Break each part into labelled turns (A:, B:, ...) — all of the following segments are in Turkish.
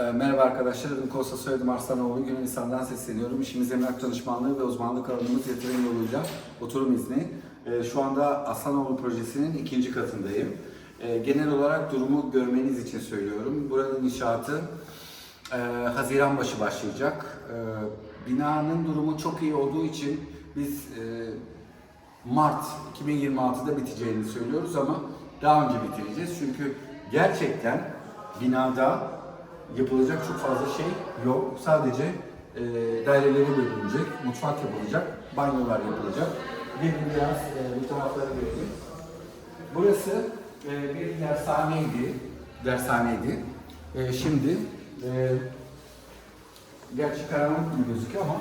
A: Ee, Merhaba arkadaşlar, adım Kosta soyadım Arslanoğlu. Yunanistan'dan sesleniyorum. İşimiz emlak danışmanlığı ve uzmanlık alanımız yatırım yoluyla oturum izni. Ee, Şu anda Aslanoğlu projesinin ikinci katındayım. Ee, Genel olarak durumu görmeniz için söylüyorum. Buranın inşaatı e, Haziran başı başlayacak. Binanın durumu çok iyi olduğu için biz e, Mart 2026'da biteceğini söylüyoruz ama daha önce bitireceğiz. Çünkü gerçekten binada yapılacak çok fazla şey yok. Sadece e, daireleri bölünecek, mutfak yapılacak, banyolar yapılacak. Bir biraz e, bu tarafları görelim. Burası e, bir dershaneydi, dershaneydi. E, şimdi e, gerçi karanlık gibi gözüküyor ama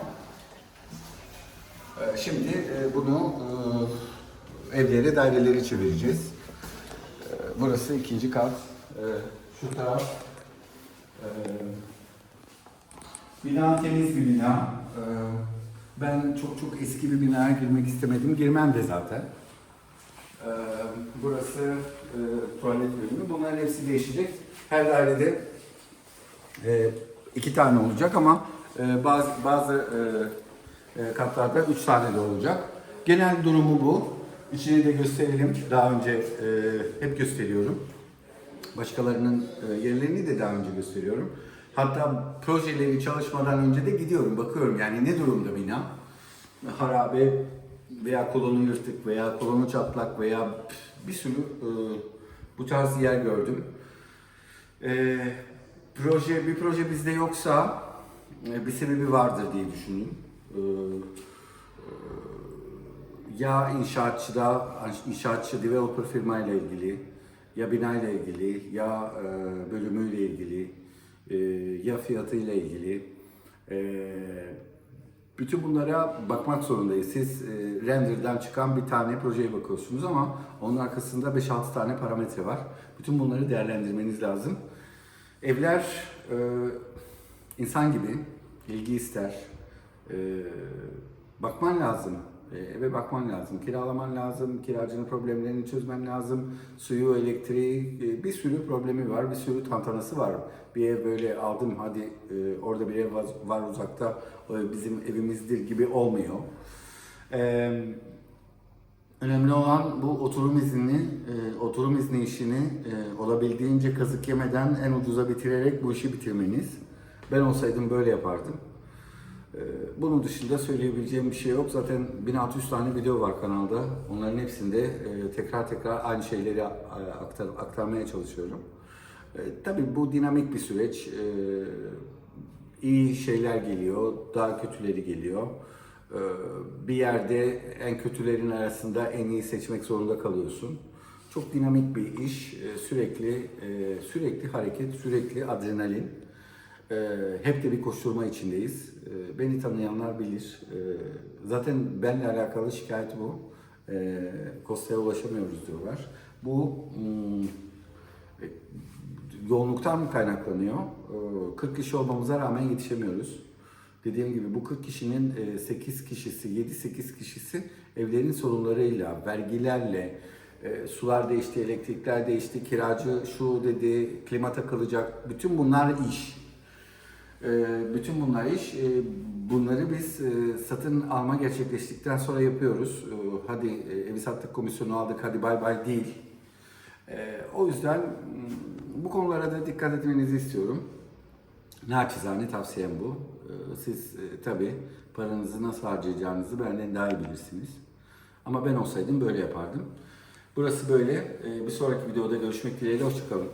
A: ee, Şimdi e, bunu e, evleri, daireleri çevireceğiz. Ee, Burası ikinci kat. Ee, Şu taraf e, bina temiz bir bina. Ee, Ben çok çok eski bir binaya girmek istemedim. Girmem de zaten. Ee, Burası e, tuvalet bölümü. Bunların hepsi değişecek. Her dairede e, iki tane olacak ama e, bazı bazı katlarda üç tane de olacak. Genel durumu bu. İçini de gösterelim. Daha önce hep gösteriyorum. Başkalarının e, yerlerini de daha önce gösteriyorum. Hatta projeleri çalışmadan önce de gidiyorum, bakıyorum yani ne durumda bina. Harabe veya kolonu yırtık veya kolonu çatlak veya bir sürü e, bu tarz yer gördüm. E, proje bir proje bizde yoksa bir sebebi vardır diye düşündüm. Ya inşaatçıda inşaatçı developer firma ile ilgili ya bina ile ilgili ya e, bölümüyle ilgili e, ya fiyatıyla ilgili e, bütün bunlara bakmak zorundayız. Siz e, render'dan çıkan bir tane projeye bakıyorsunuz ama onun arkasında 5-6 tane parametre var. Bütün bunları değerlendirmeniz lazım. Evler insan gibi ilgi ister. Bakman lazım. E, eve bakman lazım. Kiralaman lazım. Kiracının problemlerini çözmen lazım. Suyu, elektriği, e, bir sürü problemi var. Bir sürü tantanası var. Bir ev böyle aldım hadi e, orada bir ev var, uzakta ev bizim evimizdir gibi olmuyor. Eee Önemli olan bu oturum izni, e, oturum izni işini e, olabildiğince kazık yemeden en ucuza bitirerek bu işi bitirmeniz. Ben olsaydım böyle yapardım. E, bunun dışında söyleyebileceğim bir şey yok. Zaten 1600 tane video var kanalda. Onların hepsinde e, tekrar tekrar aynı şeyleri e, aktar, aktarmaya çalışıyorum. E, tabii bu dinamik bir süreç. İyi şeyler geliyor, daha kötüleri geliyor. Ee, bir yerde en kötülerin arasında en iyi seçmek zorunda kalıyorsun. Çok dinamik bir iş, Ee, sürekli sürekli hareket, sürekli adrenalin. Ee, Hep de bir koşturma içindeyiz. Ee, Beni tanıyanlar bilir. Ee, Zaten benimle alakalı şikayet bu. Ee, Kosta'ya ulaşamıyoruz diyorlar. Bu hmm, yoğunluktan mı kaynaklanıyor? Ee, 40 kişi olmamıza rağmen yetişemiyoruz. Dediğim gibi bu 40 kişinin e, 8 kişisi, 7-8 kişisi evlerin sorunlarıyla, vergilerle, e, sular değişti, elektrikler değişti, kiracı şu dedi, klima takılacak. Bütün bunlar iş. E, Bütün bunlar iş. E, Bunları biz e, satın alma gerçekleştikten sonra yapıyoruz. Hadi e, evi sattık komisyonu aldık, hadi bay bay değil. O yüzden m, bu konulara da dikkat etmenizi istiyorum. Naçizane tavsiyem bu. Ee, Siz e, tabii paranızı nasıl harcayacağınızı benden daha iyi bilirsiniz. Ama ben olsaydım böyle yapardım. Burası böyle. Ee, Bir sonraki videoda görüşmek dileğiyle. Hoşçakalın.